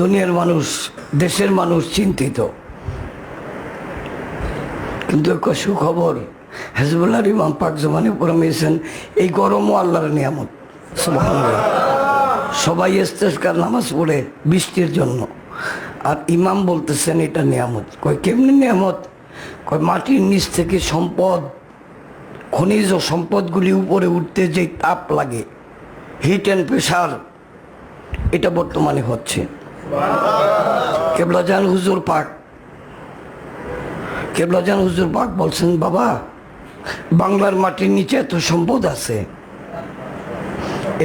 দুনিয়ার মানুষ, দেশের মানুষ চিন্তিত। কিন্তু একটা সুখবর হেজবুল্লাহর ইমাম পাক জমানে পরমেছেন এই গরমও আল্লাহর নিয়ামত। সবাই ইস্তেস্কার নামাজ পড়ে বৃষ্টির জন্য। আর ইমাম বলতেছেন, এটা নিয়ামত। কয়, কেমনি নিয়ামত? কয়, মাটির নিচ থেকে সম্পদ, খনিজ ও সম্পদগুলি উপরে উঠতে যে তাপ লাগে হিট অ্যান্ড প্রেশার এটা বর্তমানে হচ্ছে। কেবলাজান হুজুর পাক। কেবলাজান হুজুর পাক বলছেন, বাবা, বাংলার মাটির নিচে এত সম্পদ আছে।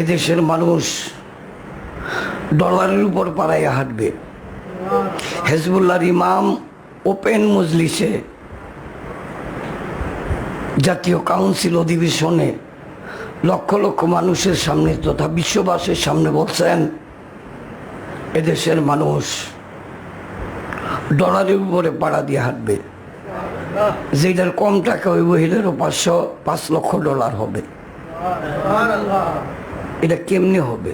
এদেশের মানুষ ডলারের উপর পাড়াইয়া হাঁটবে। হেজবুল্লাহর ইমাম ওপেন মজলিসে জাতীয় কাউন্সিল অধিবেশনে লক্ষ লক্ষ মানুষের সামনে তথা বিশ্ববাসীর সামনে বলছেন এদেশের মানুষ ডলারের উপরে পাড়া দিয়ে হাঁটবে। যেটার কম টাকা ওই মহিলারও পাঁচশো, পাঁচ লক্ষ ডলার হবে। এটা কেমনে হবে?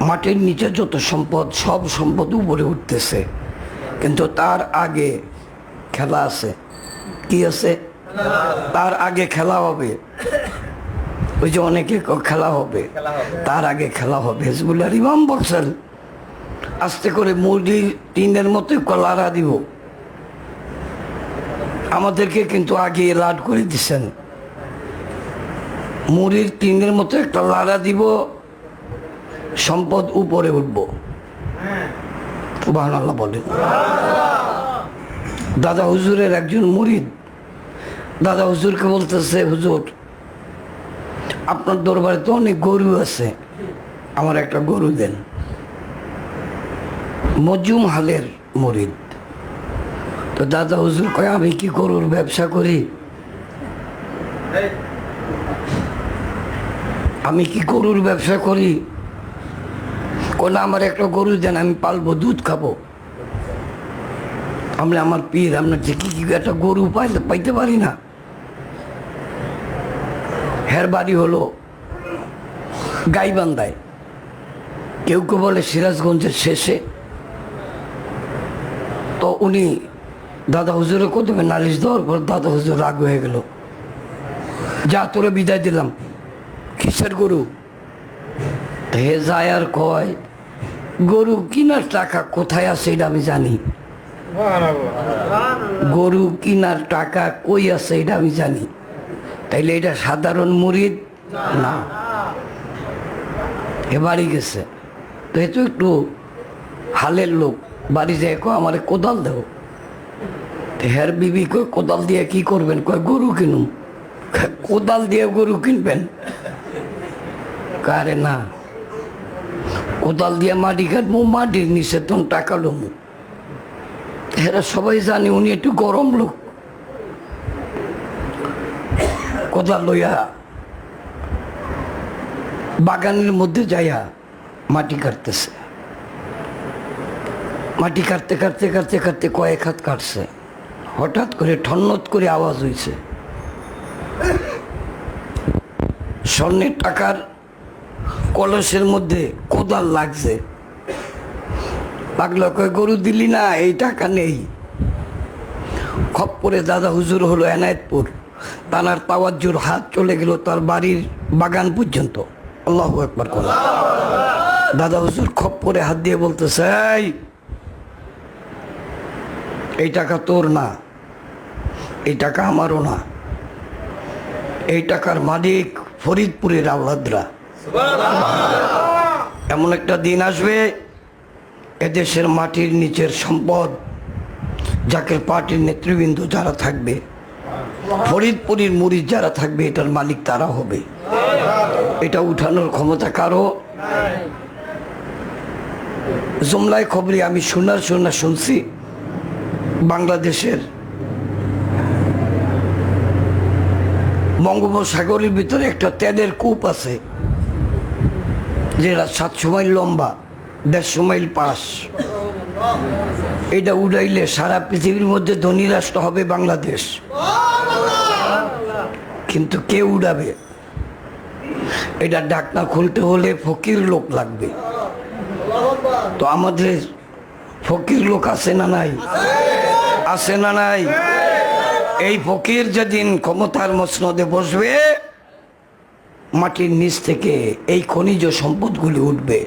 মাটির নিচে যত সম্পদ, সব সম্পদ উপরে উঠতেছে। কিন্তু তার আগে খেলা আছে। কি আছে? তার আগে খেলা হবে। ওই যে অনেকে খেলা হবে। তার আগে খেলা হবে। হেজবুল্লাহ ইমাম বলছেন আস্তে করে মুরগির টিনের মতো কলারা দিব। আমাদেরকে কিন্তু আগে লাড করে দিছেন। মুড়ির টিনের মতো একটা লাড়া দিব, সম্পদ উপরে উঠব। আল্লাহ বলেন। দাদা হুজুরের একজন মুরিদ। দাদা হুজুরকে বলতেছে, হুজুর, আপনার দরবারে তো অনেক গরু আছে। আমার একটা গরু দেন। মজুম হালের মরিদ। তো দাদা হুজুর কয়, আমি কি গরুর ব্যবসা করি? আমি কি গরুর ব্যবসা করি? কোন আমার একটা গরু দেন, আমি পালবো, দুধ খাব। আমরা আমার পীর, আপনার যে কি কি একটা গরু পাইতে পাইতে পারি না? হের বাড়ি হলো গাইবান্ধায়। কেউ কেউ বলে সিরাজগঞ্জের শেষে। তো উনি দাদা হুজুরে কদমে নালিশ দেওয়ার পর দাদা হুজুর রাগ হয়ে গেল। যা তোরে বিদায় দিলাম। কিসের গরু? হে যায় আর কয়, গরু কিনার টাকা কোথায় আছে এটা আমি জানি। গরু কিনার টাকা কই আছে এটা আমি জানি। তাইলে এটা সাধারণ মুরিদ? না। এ বাড়ি গেছে। তো এ তো একটু হালের লোক। বাড়ি যায় কো আমার কোদাল দেও। হের বিবি কই কোদাল দিয়ে কি করবেন? কয়, গরু কিনুম। কোদাল দিয়ে গরু কিনবেন? কারে না। কোদাল দিয়ে মাটি কাটবো, মাটির নিচে তখন টাকা লমু। এরা সবাই জানে উনি একটু গরম লোক। কোদাল লইয়া বাগানের মধ্যে যাইয়া মাটি কাটতেছে। মাটি কাটতে কাটতে কাটতে কাটতে কয়েক হাত কাটছে। হঠাৎ করে ঠন্নত করে আওয়াজ হয়েছে স্বর্ণের টাকার কলসের মধ্যে কোদাল লাগছে। লাগল কয় গরু দিলি না এই টাকা নেই। খপ্পরে দাদা হুজুর হলো এনায়েতপুর। তানার তাওয়াজ্জুর হাত চলে গেল তার বাড়ির বাগান পর্যন্ত। আল্লাহ একবার দাদা হুজুর খপ্পরে হাত দিয়ে বলতেছে "এই, এই টাকা তোর না, এই টাকা আমারও না। এই টাকার মালিক ফরিদপুরের আওলাদরা এমন একটা দিন আসবে, এদেশের মাটির নিচের সম্পদ, যাকে পার্টির নেতৃবৃন্দ যারা থাকবে, ফরিদপুরের মুড়ির যারা থাকবে, এটার মালিক তারা হবে। এটা উঠানোর ক্ষমতা কারও? জমলায় খবরে আমি শোনার শোনা শুনছি। বাংলাদেশের বঙ্গোপসাগরের ভিতরে একটা তেলের কূপ আছে, যেটা সাতশো মাইল লম্বা দেড়শো মাইল পাস এটা উড়াইলে সারা পৃথিবীর মধ্যে ধনী রাষ্ট্র হবে বাংলাদেশ। কিন্তু কে উড়াবে? এটা ডাকনা খুলতে হলে ফকির লোক লাগবে। তো আমাদের ফকির লোক আছে না নাই? আছে না নাই? এই ফকির যেদিন ক্ষমতার মসনদে বসবে, মাটির নিচ থেকে এই খনিজ সম্পদগুলি উঠবে।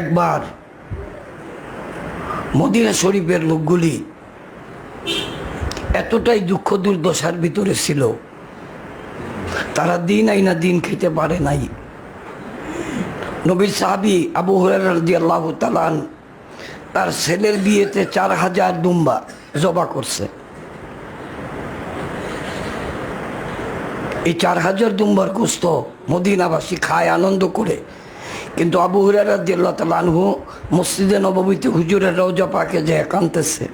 একবার মদিনা শরীফের লোকগুলি এতটাই দুঃখ দুর্দশার ভিতরে ছিল, তারা দিন আইনা দিন খেতে পারে নাই। নবীর সাহাবি আবু হরারদি আল্লাহ তালান তার ছেলের বিয়েতে চার হাজার দুম্বা জবা করছে। এই চার হাজার দুম্বার গোস্ত মদিনাবাসী খায় আনন্দ করে। কিন্তু আবু হুরারদি আল্লাহ তালানহু মসজিদে নবমীতে হুজুরের রওজা পাকে যে কানতেছে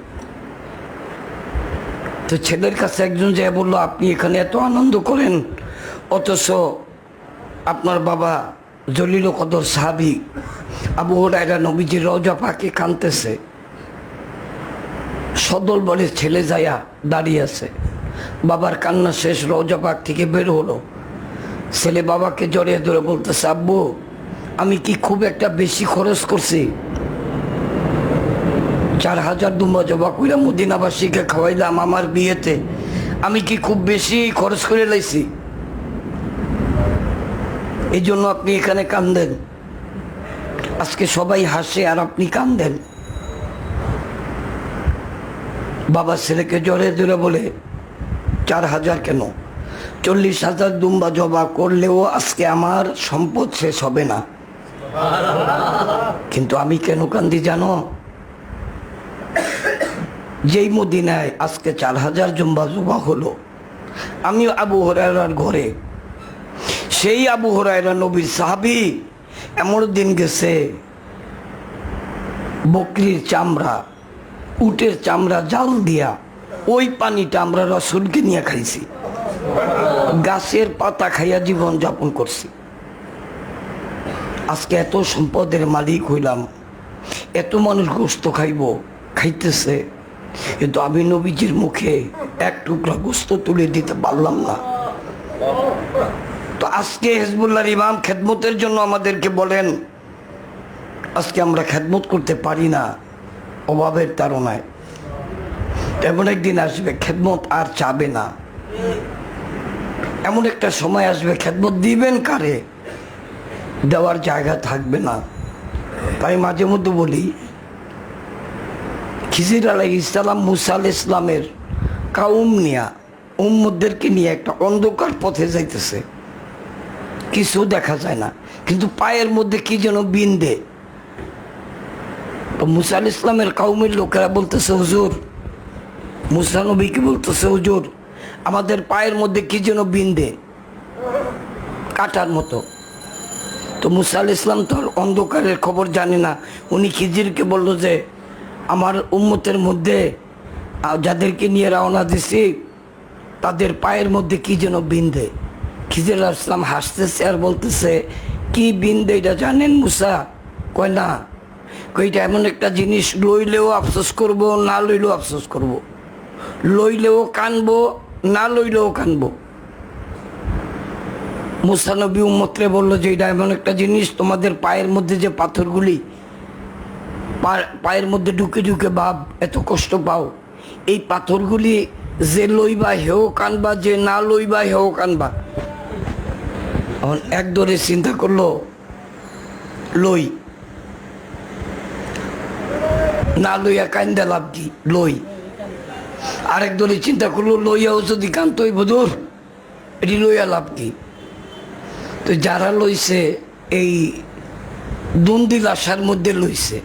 তো ছেলের কাছে একজন যে বলল, আপনি এখানে এত আনন্দ করেন, অথচ আপনার বাবা জলিল কদর সাহাবি আবু হরাইরা নবীজির রজা পাকে কানতেছে সদল বলে ছেলে যায়া দাঁড়িয়ে আছে। বাবার কান্না শেষ রজা পাক থেকে বের হলো। ছেলে বাবাকে জড়িয়ে ধরে বলতেছে, আব্বু, আমি কি খুব একটা বেশি খরচ করছি? চার হাজার দুম্বা জবা কইরা মদিনাবাসীকে খাওয়াইলাম আমার বিয়েতে। আমি কি খুব বেশি খরচ করে লাইছি? এই জন্য আপনি এখানে কান্দেন। আজকে সবাই হাসে আর আপনি কান্দেন। বাবা ছেলেকে জ্বরে ধরে বলে, চার হাজার কেন? চল্লিশ হাজার দুম্বা জবা করলেও আজকে আমার সম্পদ শেষ হবে না। কিন্তু আমি কেন কান্দি জানো? যেই মদিনায় আজকে চার হাজার জুম্বা জুবা হলো আমি আবু হরাইরার ঘরে সেই আবু হরাইরা নবীর সাহাবি এমন দিন গেছে, বকরির চামড়া, উটের চামড়া, জাল দিয়া ওই পানিটা আমরা রসুলকে নিয়ে খাইছি। গাছের পাতা খাইয়া জীবন যাপন করছি। আজকে এত সম্পদের মালিক হইলাম, এত মানুষ গোস্ত খাইব, খাইতেছে, কিন্তু আমি নবীজির মুখে এক টুকরা গোস্ত তুলে দিতে পারলাম না। আজকে হেজবুল্লাহর ইমাম খেদমতের জন্য আমাদেরকে বলেন, আজকে আমরা খেদমত করতে পারি না, অভাবের তাড়নায় এমন একদিন আসবে, খেদমত আর চাবে না। এমন একটা সময় আসবে, খেদমত দিবেন কারে? দেওয়ার জায়গা থাকবে না। তাই মাঝে মধ্যে বলি, খিজির আলাই ইসলাম মুসা আল ইসলামের কাউম নিয়া উম্মদেরকে নিয়ে একটা অন্ধকার পথে যাইতেছে। কিছু দেখা যায় না। কিন্তু পায়ের মধ্যে কি যেন বিন্দে। মুসা ইসলামের কাউমের লোকেরা বলতেছে, হুজুর, মুসা নবীকে বলতেছে, হুজুর, আমাদের পায়ের মধ্যে কি যেন বিন্দে। কাটার মতো। তো মুসা ইসলাম তো অন্ধকারের খবর জানে না। উনি খিজিরকে বলল যে, আমার উম্মতের মধ্যে যাদেরকে নিয়ে রওনা দিছি, তাদের পায়ের মধ্যে কি যেন বিন্দে? খিজির আসলাম, হাসতেছে আর বলতেছে, কি বিন্দে এটা জানেন মুসা? কয়, না। কইটা এমন একটা জিনিস, লইলেও আফসোস করব, না লইলেও আফসোস করব। লইলেও কানবো, না লইলেও কানবো। মুসানবী উম্মত্রে বলল যে, এটা এমন একটা জিনিস, তোমাদের পায়ের মধ্যে যে পাথরগুলি পায়ের মধ্যে ঢুকে ঢুকে ভাব এত কষ্ট পাও। এই পাথরগুলি যে লইবা, হেও কানবা, যে না লইবা, হেও কানবা। এখন এক দরে চিন্তা করল, লই। না লইয়া কান্দা লাভ কি? লই। আরেক দলে চিন্তা করল, লইয়াও যদি কান্তই বধুর এটি লইয়া লাভ কি? তো যারা লইছে, এই দন্দিল আশার মধ্যে লইছে।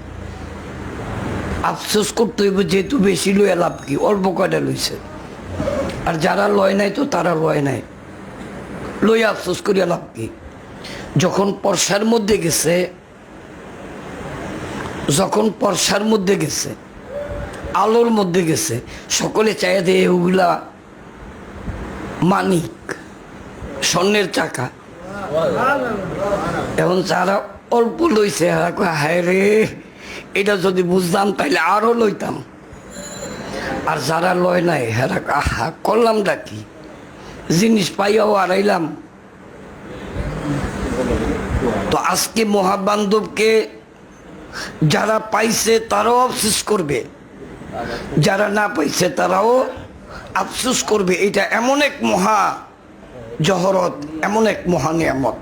আফসোস করতে হইব যেহেতু বেশি লইয়া লাভ কি? অল্প কয়টা লইছে? আর যারা লয় নাই তো তারা লয় নাই। লইয়া আফসোস করিয়া লাভ কি? যখন পর্সার মধ্যে গেছে, যখন পর্সার মধ্যে গেছে, আলোর মধ্যে গেছে, সকলে চাই দেয় ওগুলা মানিক, স্বর্ণের চাকা। এখন যারা অল্প লইছে এরা হায় রে, এটা যদি বুঝতাম, তাইলে আরও লইতাম। আর যারা লয় নাই, হেরা আহা, করলামটা কি? জিনিস পাইয়াও আড়াইলাম তো আজকে মহাবান্ধবকে যারা পাইছে তারাও আফসুস করবে। যারা না পাইছে তারাও আফসোস করবে। এটা এমন এক মহা জহরত, এমন এক মহা নিয়ামত।